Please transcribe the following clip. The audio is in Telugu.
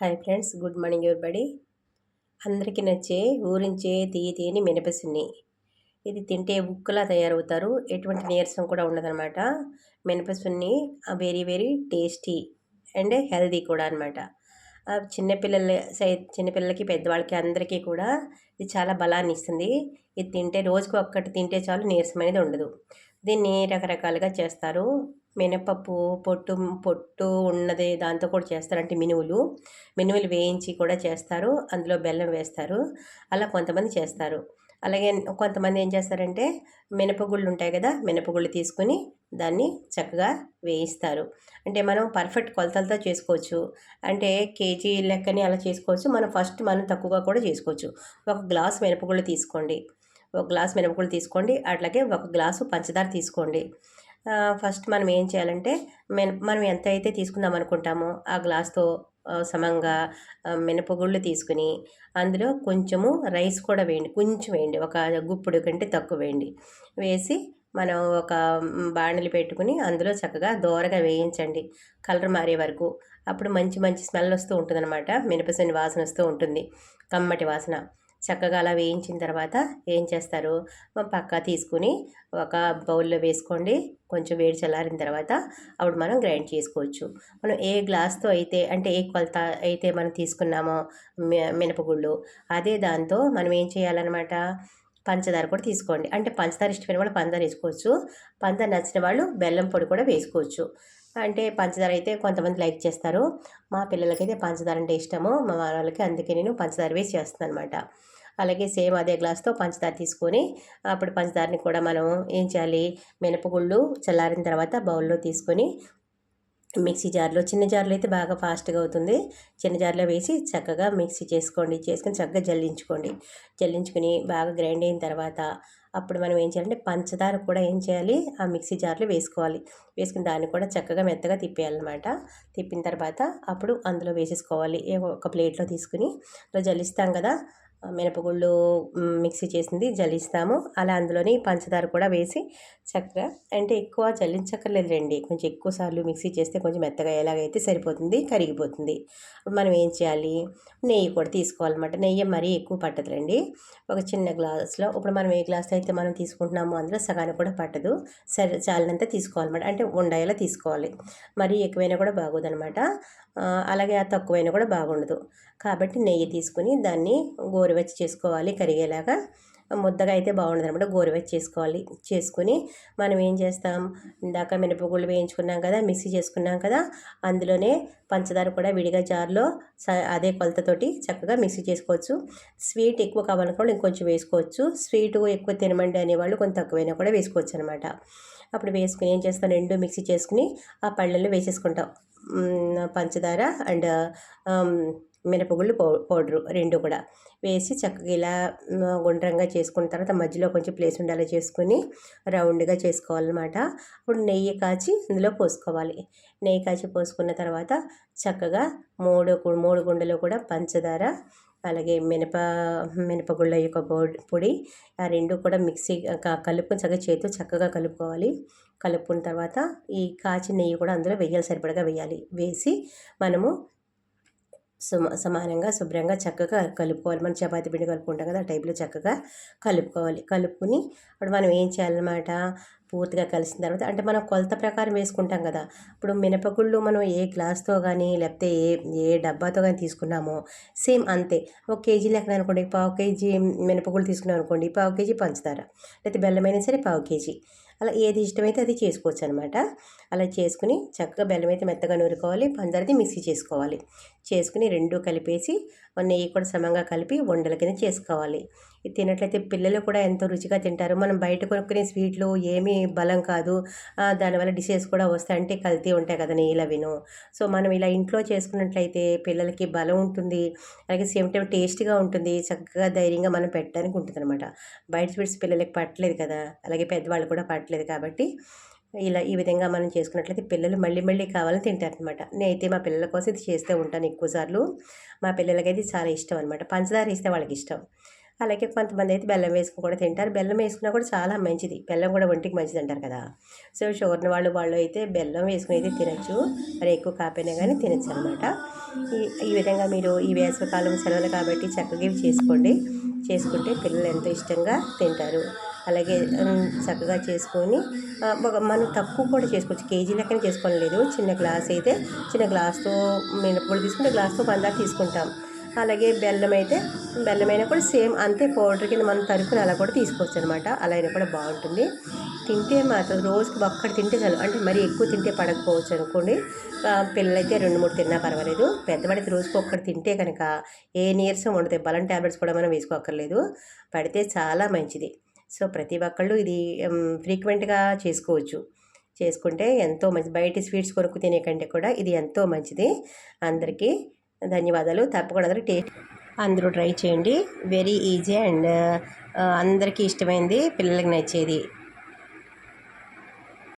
Hi friends good morning everybody. అందరికీ నచ్చే ఊరించే తీయ తీయని మినపసిన్ని. ఇది తింటే ఉక్కులా తయారవుతారు. ఎటువంటి నీరసం కూడా ఉండదనమాట మినపసున్ని very very tasty and healthy కూడా అనమాట చిన్నపిల్లల సై చిన్నపిల్లలకి పెద్దవాళ్ళకి అందరికీ కూడా ఇది చాలా బలాన్ని ఇస్తుంది. ఇది తింటే రోజుకు ఒక్కటి తింటే చాలు నీరసం అనేది ఉండదు. దీన్ని రకరకాలుగా చేస్తారు. మినపప్పు పొట్టు పొట్టు ఉన్నది దాంతో కూడా చేస్తారు. అంటే మినువులు. మినువులు వేయించి కూడా చేస్తారు. అందులో బెల్లం వేస్తారు. అలా కొంతమంది చేస్తారు. అలాగే కొంతమంది ఏం చేస్తారంటే మినపగుళ్ళు ఉంటాయి కదా మినపగుళ్ళు తీసుకుని దాన్ని చక్కగా వేయిస్తారు. అంటే మనం పర్ఫెక్ట్ కొలతలతో చేసుకోవచ్చు. అంటే కేజీ లెక్కని అలా చేసుకోవచ్చు. మనం ఫస్ట్ మనం తక్కువగా కూడా చేసుకోవచ్చు. ఒక గ్లాస్ మినపగుళ్ళు తీసుకోండి. ఒక గ్లాస్ మినపగుళ్ళు తీసుకోండి. అట్లాగే ఒక గ్లాసు పంచదార తీసుకోండి. ఫస్ట్ మనం ఏం చేయాలంటే మనం ఎంత అయితే తీసుకుందాం అనుకుంటామో ఆ గ్లాస్తో సమంగా మినపగుళ్ళు తీసుకుని అందులో కొంచెము రైస్ కూడా వేయండి. కొంచెం వేయండి. ఒక గుప్పుడు కంటే తక్కువ వేయండి. వేసి మనం ఒక బాణలి పెట్టుకుని అందులో చక్కగా దోరగా వేయించండి. కలర్ మారే వరకు. అప్పుడు మంచి మంచి స్మెల్ వస్తూ ఉంటుందన్నమాట. మినపసని వాసన వస్తూ ఉంటుంది. కమ్మటి వాసన. చక్కగా అలా వేయించిన తర్వాత ఏం చేస్తారు? పక్క తీసుకుని ఒక బౌల్లో వేసుకోండి. కొంచెం వేడి చల్లారిన తర్వాత అప్పుడు మనం గ్రైండ్ చేసుకోవచ్చు. మనం ఏ గ్లాస్తో అయితే అంటే ఏ కొలత అయితే మనం తీసుకున్నామో మినపగుళ్ళు అదే దాంతో మనం ఏం చేయాలన్నమాట? పంచదార కూడా తీసుకోండి. అంటే పంచదార ఇష్టమైన వాళ్ళు పంచదార వేసుకోవచ్చు. పంచదార నచ్చిన వాళ్ళు బెల్లం పొడి కూడా వేసుకోవచ్చు. అంటే పంచదార అయితే కొంతమంది లైక్ చేస్తారు. మా పిల్లలకైతే పంచదార అంటే ఇష్టము. మా వాళ్ళకి అందుకే నేను పంచదార వేసి చేస్తాను అనమాట అలాగే సేమ్ అదే గ్లాస్తో పంచదార తీసుకొని అప్పుడు పంచదారని కూడా మనం ఏం చేయాలి? మినపగుళ్ళు చల్లారిన తర్వాత బౌల్లో తీసుకొని మిక్సీ జార్లో చిన్న జార్లో అయితే బాగా ఫాస్ట్గా అవుతుంది. చిన్న జార్లో వేసి చక్కగా మిక్సీ చేసుకోండి. చేసుకొని చక్కగా జల్లించుకోండి. జల్లించుకుని బాగా గ్రైండ్ అయిన తర్వాత అప్పుడు మనం ఏం చేయాలంటే పంచదార కూడా ఏం చేయాలి? ఆ మిక్సీ జార్లో వేసుకోవాలి. వేసుకుని దాన్ని కూడా చక్కగా మెత్తగా తిప్పేయాలన్నమాట. తిప్పిన తర్వాత అప్పుడు అందులో వేసేసుకోవాలి. ఒక ప్లేట్లో తీసుకుని జల్లిస్తాం కదా? మినపగుళ్ళు మిక్సీ చేసింది జల్లిస్తాము. అలా అందులోని పంచదార కూడా వేసి చక్కగా అంటే ఎక్కువ జల్లించక్కర్లేదు రండి. కొంచెం ఎక్కువ సార్లు మిక్సీ చేస్తే కొంచెం మెత్తగా ఎలాగైతే సరిపోతుంది కరిగిపోతుంది. మనం ఏం చేయాలి? నెయ్యి కూడా తీసుకోవాలన్నమాట. నెయ్యి మరీ ఎక్కువ పట్టదులండి ఒక చిన్న గ్లాస్లో ఇప్పుడు మనం ఏ గ్లాస్ అయితే మనం తీసుకుంటున్నామో అందులో సగానికి కూడా పట్టదు. సరే చాలినంత తీసుకోవాలన్నమాట. అంటే ఉండేలా తీసుకోవాలి. మరీ ఎక్కువైనా కూడా బాగోదనమాట అలాగే ఆ తక్కువైనా కూడా బాగుండదు. కాబట్టి నెయ్యి తీసుకుని దాన్ని గోరువెచ్చ చేసుకోవాలి. కరిగేలాగా ముద్దగా అయితే బాగుండదు అనమాట గోరువెచ్చి చేసుకోవాలి. చేసుకుని మనం ఏం చేస్తాం? ఇందాక మినపగుళ్ళు వేయించుకున్నాం కదా మిక్సీ చేసుకున్నాం కదా అందులోనే పంచదార కూడా విడిగా జార్లో అదే కొలతతోటి చక్కగా మిక్సీ చేసుకోవచ్చు. స్వీట్ ఎక్కువ కావాలనుకోండి ఇంకొంచెం వేసుకోవచ్చు. స్వీట్ ఎక్కువ తినమండి అనేవాళ్ళు కొంచెం తక్కువైనా కూడా వేసుకోవచ్చు అనమాట అప్పుడు వేసుకుని ఏం చేస్తాం? రెండు మిక్సీ చేసుకుని ఆ పళ్ళల్లో వేసేసుకుంటాం. పంచదార అండ్ మినపగుళ్ళు పౌ పౌడరు రెండు కూడా. వేసి చక్కగా ఇలా గుండ్రంగా చేసుకున్న తర్వాత మధ్యలో కొంచెం ప్లేస్ ఉండేలా చేసుకుని రౌండ్గా చేసుకోవాలన్నమాట. ఇప్పుడు నెయ్యి కాచి ఇందులో పోసుకోవాలి. నెయ్యి కాచి పోసుకున్న తర్వాత చక్కగా మూడు మూడు గుండెలు కూడా పంచదార అలాగే మినప మినపగుళ్ళ యొక్క పొడి ఆ రెండు కూడా మిక్సీ కలుపుకొని చక్కగా చేతితో చక్కగా కలుపుకోవాలి. కలుపుకున్న తర్వాత ఈ కాచి నెయ్యి కూడా అందులో వేయాలి సరిపడగా వేయాలి వేసి మనము సమానంగా శుభ్రంగా చక్కగా కలుపుకోవాలి. మనం చపాతి పిండి కలుపుకుంటాం కదా ఆ టైప్లో చక్కగా కలుపుకోవాలి. కలుపుకుని అప్పుడు మనం ఏం చేయాలన్నమాట? పూర్తిగా కలిసిన తర్వాత అంటే మనం కొలత ప్రకారం వేసుకుంటాం కదా. ఇప్పుడు మినపగుళ్ళు మనం ఏ గ్లాస్తో కానీ లేకపోతే ఏ ఏ డబ్బాతో కానీ తీసుకున్నామో సేమ్ అంతే. ఒక కేజీ లెక్కన అనుకోండి. పావు కేజీ మినపగుళ్ళు తీసుకున్నాం అనుకోండి పావు కేజీ పంచదార. లేకపోతే బెల్లమైనా సరే పావు కేజీ. అలా ఏది ఇష్టమైతే అది చేసుకోవచ్చు అనమాట అలా చేసుకుని చక్కగా బెల్లం అయితే మెత్తగా నూరుకోవాలి పంచదారది మిక్సీ చేసుకోవాలి. చేసుకుని రెండు కలిపేసి నెయ్యి కూడా సమంగా కలిపి వండల కింద చేసుకోవాలి. ఇది తినట్లయితే పిల్లలు కూడా ఎంతో రుచిగా తింటారు. మనం బయట కొనుక్కునే స్వీట్లు ఏమీ బలం కాదు. దానివల్ల డిసీజ్ కూడా వస్తాయంటే కల్తీ ఉంటాయి కదా నెయ్యిలు సో మనం ఇలా ఇంట్లో చేసుకున్నట్లయితే పిల్లలకి బలం ఉంటుంది. అలాగే సేమ్ టైం టేస్ట్గా ఉంటుంది. చక్కగా ధైర్యంగా మనం పెట్టడానికి ఉంటుంది అనమాట బయట స్వీట్స్ పిల్లలకి పట్టలేదు కదా. అలాగే పెద్దవాళ్ళు కూడా పట్టలేదు కాబట్టి ఇలా ఈ విధంగా మనం చేసుకున్నట్లయితే పిల్లలు మళ్ళీ మళ్ళీ కావాలని తింటారనమాట నేనైతే మా పిల్లల కోసం ఇది చేస్తూ ఉంటాను ఎక్కువసార్లు. మా పిల్లలకైతే చాలా ఇష్టం అనమాట పంచదార ఇస్తే వాళ్ళకి ఇష్టం. అలాగే కొంతమంది అయితే బెల్లం వేసుకుని కూడా తింటారు. బెల్లం వేసుకున్నా కూడా చాలా మంచిది. బెల్లం కూడా ఒంటికి మంచిది అంటారు కదా. సో షుగర్ వాళ్ళు వాళ్ళు అయితే బెల్లం వేసుకుని అయితే తినచ్చు. మరి ఎక్కువ కాపోయినా కానీ తినచ్చు అనమాట ఈ ఈ విధంగా మీరు ఈ వేసవికాలం సెలవులు కాబట్టి చక్కగా ఇవి చేసుకోండి. చేసుకుంటే పిల్లలు ఎంతో ఇష్టంగా తింటారు. అలాగే చక్కగా చేసుకొని ఒక- మనం తక్కువ కూడా చేసుకోవచ్చు. కేజీ లెక్కన చేసుకోవడం లేదు. చిన్న గ్లాస్ అయితే చిన్న గ్లాస్తో మినప్పుడు తీసుకుంటే గ్లాస్తో పందాలు తీసుకుంటాం. అలాగే బెల్లం అయితే బెల్లం అయినా కూడా సేమ్ అంతే పౌడర్ కింద మనం తరుపుని అలా కూడా తీసుకోవచ్చు అనమాట అలా అయినా కూడా బాగుంటుంది. తింటే మాత్రం రోజుకి ఒక్కటి తింటే చాలు. అంటే మరీ ఎక్కువ తింటే పడకపోవచ్చు అనుకోండి. పిల్లలైతే రెండు మూడు తిన్నా పర్వాలేదు. పెద్దవాడైతే రోజుకి ఒక్కటి తింటే కనుక ఏ నీరసం ఉండదు. బలం ట్యాబ్లెట్స్ కూడా మనం వేసుకోక్కర్లేదు. పడితే చాలా మంచిది. సో ప్రతి ఒక్కళ్ళు ఇది ఫ్రీక్వెంట్గా చేసుకోవచ్చు. చేసుకుంటే ఎంతో మంచి బయట స్వీట్స్ కొరకు తినే కంటే కూడా ఇది ఎంతో మంచిది. అందరికీ ధన్యవాదాలు. తప్పకుండా అందరూ టేస్ట్ అందరూ ట్రై చేయండి. వెరీ ఈజీ అండ్ అందరికీ ఇష్టమైంది పిల్లలకి నచ్చేది.